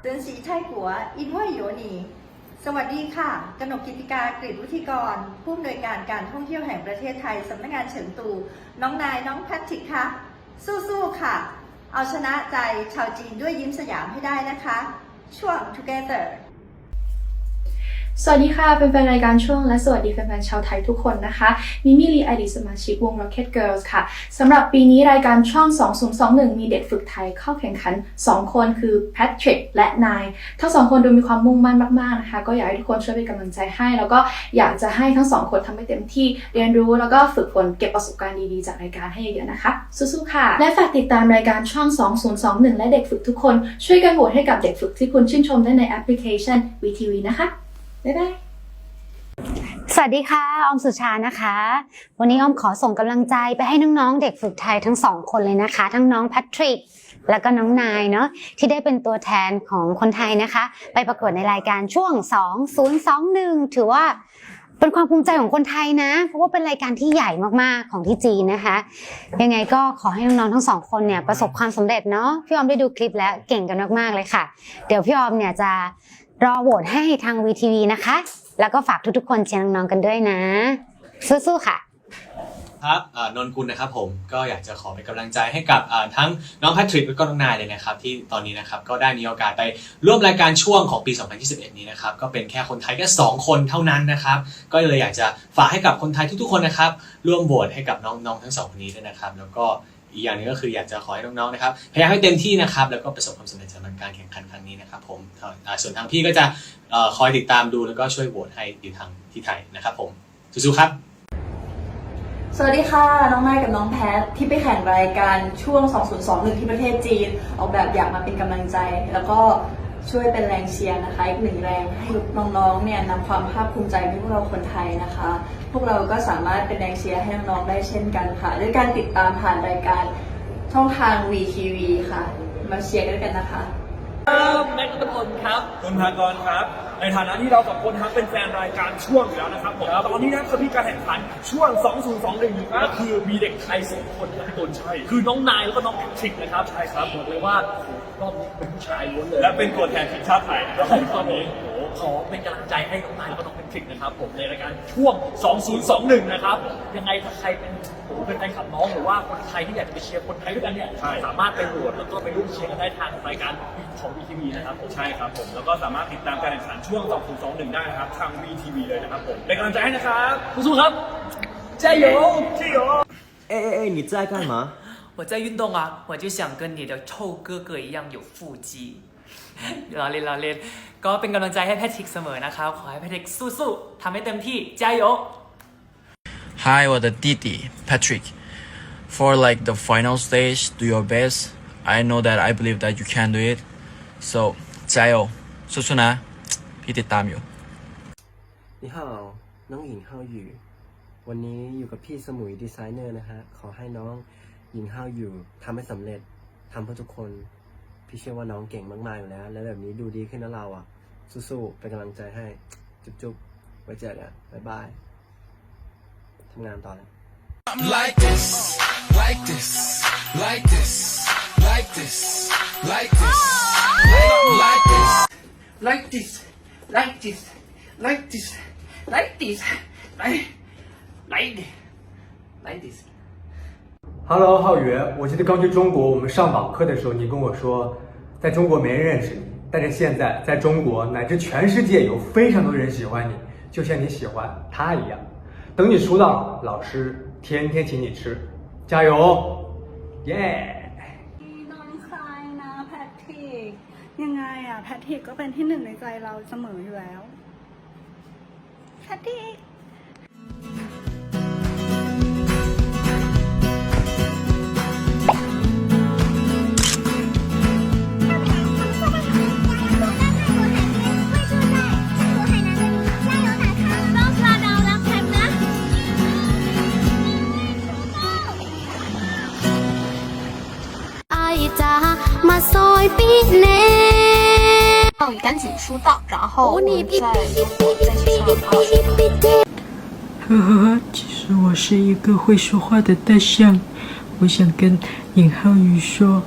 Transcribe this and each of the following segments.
เตือนสีไทยกัว อินว่าโยนี สวัสดีค่ะ กนกกิติกากริวุฒิกร ผู้อำนวยการการท่องเที่ยวแห่งประเทศไทย สำนักงานเฉิงตู น้องนายน้องแพทริกค่ะสู้ๆค่ะ เอาชนะใจชาวจีนด้วยยิ้มสยามให้ได้นะคะ ช่วง together สวัสดีค่ะแฟนๆรายการช่วงและสวัสดีแฟนๆชาวไทยทุกคนนะคะมิมี่ลีอดีตสมาชิกวง Rocket Girls ค่ะสำหรับปีนี้รายการช่อง 2021 มีเด็กฝึกไทยเข้าแข่งขัน 2 คนคือแพทริกและนายทั้งสองคนดูมีความมุ่งมั่นมากๆนะคะก็อยากให้ทุกคนช่วยเป็นกำลังใจให้ แล้วก็อยากจะให้ทั้งสองคนทำให้เต็มที่เรียนรู้แล้วก็ฝึกฝนเก็บประสบการณ์ดีๆจากรายการให้เยอะๆนะคะสู้ๆค่ะ และฝากติดตามรายการช่อง 2021 และเด็กฝึกทุกคน ช่วยกันโหวตให้กับเด็กฝึกที่คุณชื่นชมได้ในแอปพลิเคชัน VTV นะคะ บ๊ายบายสวัสดีค่ะ ออมสุชานะคะ วันนี้ออมขอส่งกำลังใจไปให้น้องๆ เด็กฝึกไทยทั้งสองคนเลยนะคะ ทั้งน้องแพทริกแล้วก็น้องนายเนาะที่ได้เป็นตัวแทนของคนไทยนะคะ ไปประกวดในรายการช่วง 2021 ถือว่าเป็นความภูมิใจของคนไทยนะ เพราะว่าเป็นรายการที่ใหญ่มากๆของที่จีนนะคะ ยังไงก็ขอให้น้องๆทั้งสองคนเนี่ยประสบความสำเร็จเนาะพี่ออมได้ดูคลิปแล้วเก่งกันมากๆเลยค่ะ เดี๋ยวพี่ออมเนี่ยจะ รอโหวตให้ทาง VTV นะคะ แล้วก็ฝากทุกๆ คนเชียร์น้องๆกันด้วยนะ สู้ๆค่ะ ครับเอ่อนนกุลนะครับผมก็อยากจะขอเป็นกำลังใจให้กับอ่าทั้งน้องแพทริกและก็น้องนายเลยนะครับที่ตอนนี้นะครับก็ได้มีโอกาสไปร่วมรายการช่วงของปี 2021 นี้นะครับก็เป็นแค่คนไทยแค่2คนเท่านั้นนะครับก็เลยอยากจะฝากให้กับคนไทยทุกๆคนนะครับร่วมโหวตให้กับน้องๆทั้งสองคนนี้ด้วยนะครับแล้วก็อีกอย่างหนึงก็คืออยากจะขอให้น้องๆนะครับพยายามให้เต็มที่นะครับแล้วก็ประสบความสำเร็จ การแข่งขันครั้งนี้นะครับผมส่วนทางพี่ก็จะออคอยติดตามดูแล้วก็ช่วยโหวตให้อยู่ทางที่ไทยนะครับผมสู้ๆครับ สวัสดีค่ะ น้องนายกับน้องแพทที่ไปแข่งรายการช่วง 2021 ที่ประเทศจีน ออกแบบอยากมาเป็นกำลังใจ แล้วก็ช่วยเป็นแรงเชียร์นะคะ อีกหนึ่งแรงให้น้องๆเนี่ยนำความภาคภูมิใจให้พวกเราคนไทยนะคะ พวกเราก็สามารถเป็นแรงเชียร์ให้น้องๆได้เช่นกันค่ะ ด้วยการติดตามผ่านรายการช่องทาง VTV ค่ะ มาเชียร์ด้วยกันนะคะ ครับแม็กซ์ตพลครับนนทากรครับ ในฐานะที่เราสองคนครับเป็นแฟนรายการช่วงอยู่แล้วนะครับผมตอนนี้นะครับมีการแข่งขันช่วง 2021ก็คือมีเด็กไทยสองคนครับพี่ตุนใช่คือน้องนายแล้วก็น้องแพทริกนะครับใช่ครับบอกเลยว่ารอบนี้เป็นผู้ชายล้วนเลยและเป็นตัวแทนทีมชาติไทยนะครับตอนนี้โอ้โห ขอเป็นกำลังใจให้น้องนายแล้วก็น้องแพทริกนะครับผมในรายการช่วง 2021 นะครับ ยังไงถ้าใครเป็นโอ้โหเป็นแฟนคลับน้องหรือว่าคนไทยที่อยากจะไปเชียร์คนไทยด้วยกันเนี่ยสามารถไปโหวตแล้วก็ไปร่วมเชียร์กันได้ทางรายการของ VTV นะครับผมใช่ครับผม แล้วก็สามารถติดตามการแข่งขันช่วง 2021 ได้นะครับ ทาง VTV เลยนะครับผม เป็นกำลังใจให้นะครับสู้ๆครับ加油加油哎哎哎，你在干嘛？我在运动啊，我就想跟你的臭哥哥一样有腹肌 ล้อเล่นล้อเล่น ก็เป็นกำลังใจให้แพทริกเสมอนะครับ ขอให้แพทริกสู้ๆทำให้เต็มที่加油 Hi 我的弟弟 Patrick for like the final stage do your best I know that I believe that you can do it so 加油สู้ๆนะพี่ติดตามอยู่ 你好น้องหญิงเฮาอยู่ วันนี้อยู่กับพี่สมุยดีไซเนอร์นะฮะ ขอให้น้องหญิงเฮาอยู่ทำให้สำเร็จทำเพื่อทุกคน พี่เชื่อว่าน้องเก่งมากๆอยู่แล้ว แล้วแบบนี้ดูดีขึ้นนะเราอะ สู้ๆ เป็นกำลังใจให้ จุ๊บๆ ไว้เจอกันบ๊ายบาย ทำงานต่อแล้ว like this, like this, like this, like this, like this, like this. like this, like this, like this, like this, like, like, like this. Hello，浩宇，我记得刚去中国，我们上网课的时候，你跟我说，在中国没人认识你，但是现在在中国乃至全世界有非常多人喜欢你，就像你喜欢他一样。等你出道，老师天天请你吃，加油哦，耶、 น้องชายนะแพทริก ยังไงอะแพทริกก็เป็นที่หนึ่งในใจเราเสมออยู่แล้วแพทริก 塞比呢。浩宇赶紧出道，然后我们再再去唱。呵呵呵，其实我是一个会说话的大象，我想跟尹浩宇说，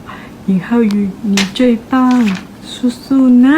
尹浩宇你最棒，叔叔呢？